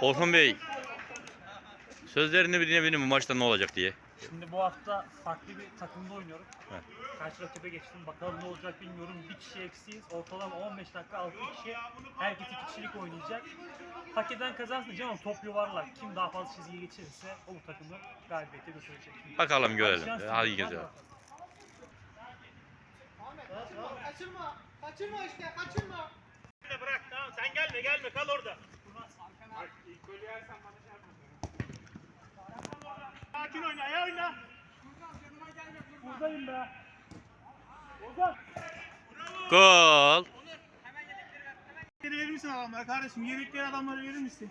Orhun Bey. Sözlerini bir dinleyebilir mi maçta ne olacak diye. Şimdi bu hafta farklı bir takımda oynuyorum. Evet. Karşı rakibe geçtim. Bakalım ne olacak bilmiyorum. Bir kişi eksiyiz. Ortalama 15 dakika 6 kişi. Herkes iki kişilik oynayacak. Hak eden kazansın canım. Top yuvarlak. Kim daha fazla çizgiyi geçirirse o bu takımı galibiyete götürecek. Bakalım görelim. Hadi gezelim. Kaçırma, kaçırma. Kaçırma işte, kaçırma. Bırak tamam sen gelme gelme kal orada. Sakin oyna ayağa oyna. Buradayım be. Ozan. Gol. Yedekleri verir misin adamlara kardeşim? Yedekleri adamlara verir misin?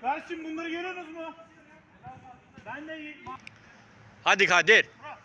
Kardeşim bunları görüyorsunuz mu? Ben de Hadi Kadir. Bırak.